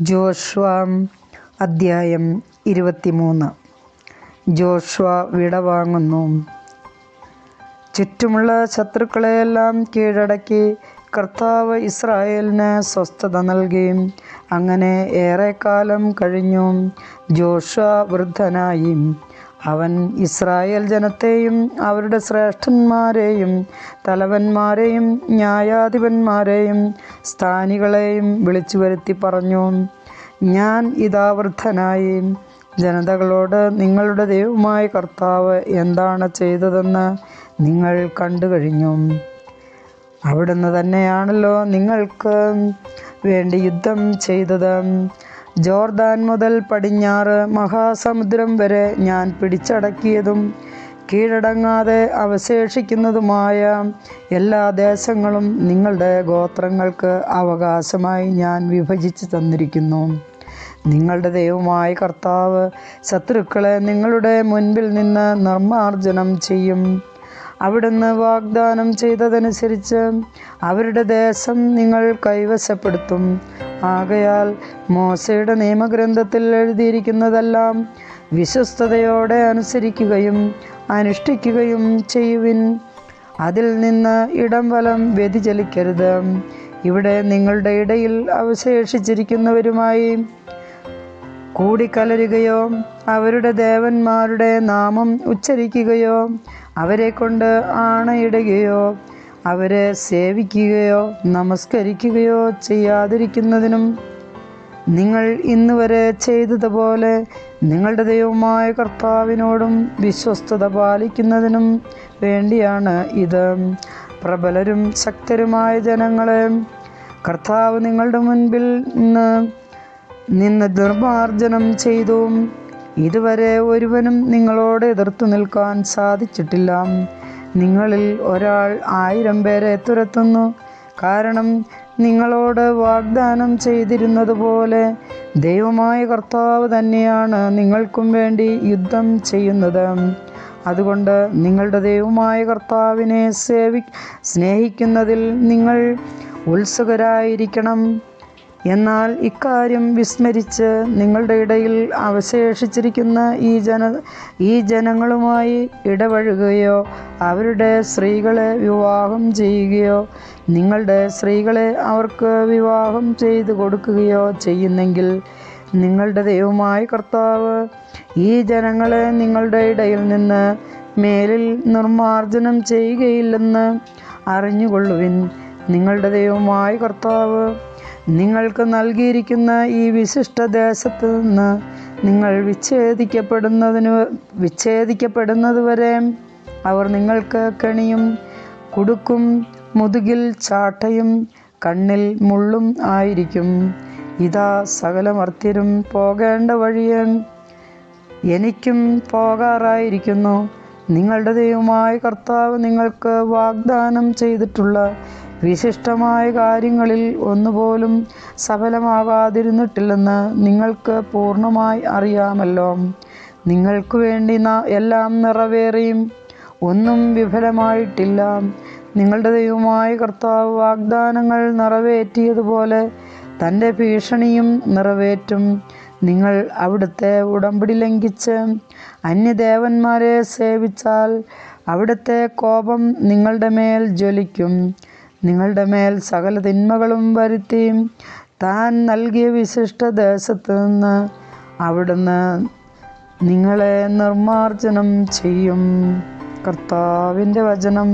Joshua അദ്ധ്യായം ഇരുപത്തിമൂന്ന്. Joshua വിടവാങ്ങുന്നു ചുറ്റുമുള്ള ശത്രുക്കളെയെല്ലാം കീഴടക്കി കർത്താവ് ഇസ്രായേലിന് സ്വസ്ഥത നൽകി. അങ്ങനെ ഏറെക്കാലം കഴിഞ്ഞു. ജോഷ്വ വൃദ്ധനായി. അവൻ ഇസ്രായേൽ ജനത്തെയും അവരുടെ ശ്രേഷ്ഠന്മാരെയും തലവന്മാരെയും ന്യായാധിപന്മാരെയും സ്ഥാനികളെയും വിളിച്ചു വരുത്തി പറഞ്ഞു ഞാൻ ഇതാവൃദ്ധനായി ജനതകളോട് നിങ്ങളുടെ ദൈവമായ കർത്താവ് എന്താണ് ചെയ്തതെന്ന് നിങ്ങൾ കണ്ടു കഴിഞ്ഞു. അവിടുന്ന് തന്നെയാണല്ലോ നിങ്ങൾക്ക് വേണ്ടി യുദ്ധം ചെയ്തത്. ജോർദാൻ മുതൽ പടിഞ്ഞാറ് മഹാസമുദ്രം വരെ ഞാൻ പിടിച്ചടക്കിയതും കീഴടങ്ങാതെ അവശേഷിക്കുന്നതുമായ എല്ലാ ദേശങ്ങളും നിങ്ങളുടെ ഗോത്രങ്ങൾക്ക് അവകാശമായി ഞാൻ വിഭജിച്ച് തന്നിരിക്കുന്നു. നിങ്ങളുടെ ദൈവമായ കർത്താവ് ശത്രുക്കളെ നിങ്ങളുടെ മുൻപിൽ നിന്ന് നിർമ്മാർജനം ചെയ്യും. അവിടുന്ന് വാഗ്ദാനം ചെയ്തതനുസരിച്ച് അവരുടെ ദേശം നിങ്ങൾ കൈവശപ്പെടുത്തും. ആകയാൽ മോശയുടെ നിയമഗ്രന്ഥത്തിൽ എഴുതിയിരിക്കുന്നതെല്ലാം വിശ്വസ്തയോടെ അനുസരിക്കുകയും അനുഷ്ഠിക്കുകയും ചെയ്യുവിൻ. അതിൽ നിന്ന് ഇടം വലം വ്യതിചലിക്കരുത്. ഇവിടെ നിങ്ങളുടെ ഇടയിൽ അവശേഷിച്ചിരിക്കുന്നവരുമായി കൂടിക്കലരുകയോ അവരുടെ ദേവന്മാരുടെ നാമം ഉച്ചരിക്കുകയോ അവരെ കൊണ്ട് ആണയിടുകയോ അവരെ സേവിക്കുകയോ നമസ്കരിക്കുകയോ ചെയ്യാതിരിക്കുന്നതിനും നിങ്ങൾ ഇന്ന് വരെ ചെയ്തതുപോലെ നിങ്ങളുടെ ദൈവമായ കർത്താവിനോടും വിശ്വസ്തത പാലിക്കുന്നതിനും വേണ്ടിയാണ് ഇത്. പ്രബലരും ശക്തരുമായ ജനങ്ങളെ കർത്താവ് നിങ്ങളുടെ മുൻപിൽ നിന്ന് നിന്ന് നിർമാർജനം ചെയ്തു ഇതുവരെ ഒരുവനും നിങ്ങളോട് എതിർത്തു നിൽക്കാൻ സാധിച്ചിട്ടില്ല. നിങ്ങളിൽ ഒരാൾ ആയിരം പേരെ തുരത്തുന്നു. കാരണം നിങ്ങളോട് വാഗ്ദാനം ചെയ്തിരുന്നതുപോലെ ദൈവമായ കർത്താവ് തന്നെയാണ് നിങ്ങൾക്കും വേണ്ടി യുദ്ധം ചെയ്യുന്നത്. അതുകൊണ്ട് നിങ്ങളുടെ ദൈവമായ കർത്താവിനെ സേവി സ്നേഹിക്കുന്നതിൽ നിങ്ങൾ ഉത്സുകരായിരിക്കണം. എന്നാൽ ഇക്കാര്യം വിസ്മരിച്ച് നിങ്ങളുടെ ഇടയിൽ അവശേഷിച്ചിരിക്കുന്ന ഈ ജന ഈ ജനങ്ങളുമായി ഇടപഴകുകയോ അവരുടെ സ്ത്രീകളെ വിവാഹം ചെയ്യുകയോ നിങ്ങളുടെ സ്ത്രീകളെ അവർക്ക് വിവാഹം ചെയ്തു കൊടുക്കുകയോ ചെയ്യുന്നെങ്കിൽ നിങ്ങളുടെ ദൈവമായ കർത്താവ് ഈ ജനങ്ങളെ നിങ്ങളുടെ ഇടയിൽ നിന്ന് മേലിൽ നിർമാർജനം ചെയ്യുകയില്ലെന്ന് അറിഞ്ഞുകൊള്ളുവിൻ. നിങ്ങളുടെ ദൈവമായ കർത്താവ് നിങ്ങൾക്ക് നൽകിയിരിക്കുന്ന ഈ വിശിഷ്ട ദേശത്ത് നിന്ന് നിങ്ങൾ വിച്ഛേദിക്കപ്പെടുന്നതിന് വിച്ഛേദിക്കപ്പെടുന്നതുവരെ അവർ നിങ്ങൾക്ക് കെണിയും കുടുക്കും മുതുകിൽ ചാട്ടയും കണ്ണിൽ മുള്ളും ആയിരിക്കും. ഇതാ സകലമർത്തിരും പോകേണ്ട വഴിയെ എനിക്കും പോകാറായിരിക്കുന്നു. നിങ്ങളുടെ ദൈവമായ കർത്താവ് നിങ്ങൾക്ക് വാഗ്ദാനം ചെയ്തിട്ടുള്ള വിശിഷ്ടമായ കാര്യങ്ങളിൽ ഒന്നുപോലും സഫലമാകാതിരുന്നിട്ടില്ലെന്ന് നിങ്ങൾക്ക് പൂർണമായി അറിയാമല്ലോ. നിങ്ങൾക്ക് വേണ്ടി എല്ലാം നിറവേറിയും ഒന്നും വിഫലമായിട്ടില്ല. നിങ്ങളുടെ ദൈവമായ കർത്താവ് വാഗ്ദാനങ്ങൾ നിറവേറ്റിയതുപോലെ തന്റെ ഭീഷണിയും നിറവേറ്റും. നിങ്ങൾ അവിടുത്തെ ഉടമ്പടി ലംഘിച്ച് അന്യദേവന്മാരെ സേവിച്ചാൽ അവിടുത്തെ കോപം നിങ്ങളുടെ മേൽ ജ്വലിക്കും. നിങ്ങളുടെ മേൽ സകല തിന്മകളും വരുത്തി താൻ നൽകിയ വിശിഷ്ട ദേശത്ത് നിന്ന് അവിടുന്ന് നിങ്ങളെ നിർമാർജനം ചെയ്യും. കർത്താവിന്റെ വചനം.